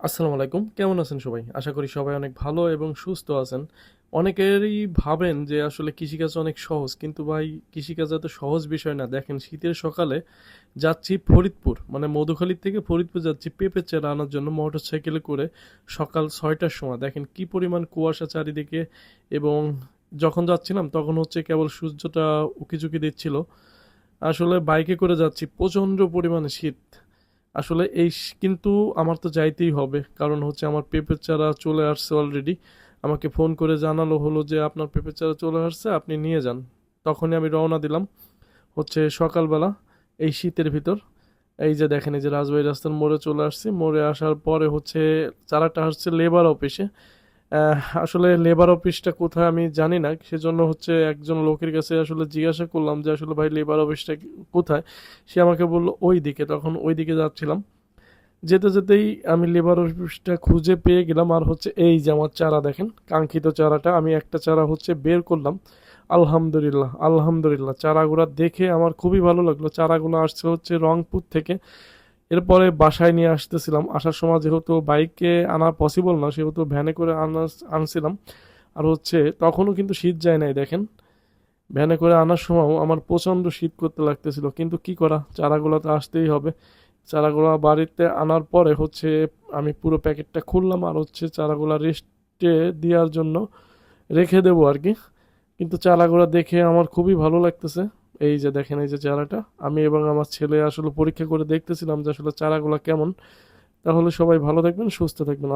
আসসালামু আলাইকুম। কেমন আছেন সবাই? আশা করি সবাই অনেক ভালো এবং সুস্থ আছেন। অনেকেরই ভাবেন যে আসলে কৃষিকাজ অনেক সহজ, কিন্তু ভাই, কৃষিকাজ এত সহজ বিষয় না। দেখেন, শীতের সকালে যাচ্ছি ফরিদপুর মানে মধুখালীর থেকে ফরিদপুর যাচ্ছি পেঁপে চারা আনার জন্য মোটর সাইকেলে করে সকাল ছয়টার সময়। দেখেন, কি পরিমাণ কুয়াশা চারিদিকে এবং যখন যাচ্ছিলাম তখন হচ্ছে কেবল সূর্যটা উকিঝুঁকি দিচ্ছিল। আসলে বাইকে করে যাচ্ছি প্রচণ্ড পরিমাণে শীত। আসলে এই কিন্তু আমার তো যাইতেই হবে। কারণ হচ্ছে আমার পেঁপের চারা চলে আসছে অলরেডি আমাকে ফোন করে জানালো হলো যে আপনার পেঁপের চারা চলে আসছে, আপনি নিয়ে যান। তখনই আমি রওনা দিলাম হচ্ছে সকালবেলা এই শীতের ভিতর। এই যে দেখেন, এই যে রাজবাড়ি রাস্তার মোড়ে চলে আসছি। মোড়ে আসার পরে হচ্ছে চারাটা আসছে লেবার অফিসে আসলে লেবার অফিসটা কোথায় আমি জানি না। সেজন্য হচ্ছে একজন লোকের কাছে আসলে জিজ্ঞাসা করলাম যে, আসলে ভাই লেবার অফিসটা কোথায়? সে আমাকে বলল, ওই দিকে। তখন ওই দিকে যাচ্ছিলাম। যেতে যেতেই আমি লেবার অফিসটা খুঁজে পেয়ে গেলাম। আর হচ্ছে এই যে আমার চারা দেখেন, কাঙ্ক্ষিত চারাটা, আমি একটা চারা হচ্ছে বের করলাম। আলহামদুলিল্লাহ আলহামদুলিল্লাহ, চারাগুলো দেখে আমার খুবই ভালো লাগল। চারাগুলো আসছে হচ্ছে রংপুর থেকে। এরপরে বাসায় নিয়ে আসতেছিলাম। আসার সময় যেহেতু বাইকে আনা পসিবল না, সেহেতু ভ্যানে করে আনা, আনছিলাম। আর হচ্ছে তখনও কিন্তু শীত যায় নাই, দেখেন। ভ্যানে করে আনার সময়ও আমার প্রচণ্ড শীত করতে লাগতেছিল। কিন্তু কি করা? চারাগুলো তো আসতেই হবে। চারাগুলো বাড়িতে আনার পরে হচ্ছে আমি পুরো প্যাকেটটা খুললাম আর হচ্ছে চারাগুলো রেস্টে দেওয়ার জন্য রেখে দেবো আর কি। কিন্তু চারাগুলো দেখে আমার খুবই ভালো লাগতেছে। এই যে দেখেন, এই যে চারাটা আমি এবং আমার ছেলে আসলে পরীক্ষা করে দেখতেছিলাম যে আসলে চারাগুলো কেমন। তাহলে সবাই ভালো থাকবেন, সুস্থ থাকবেন।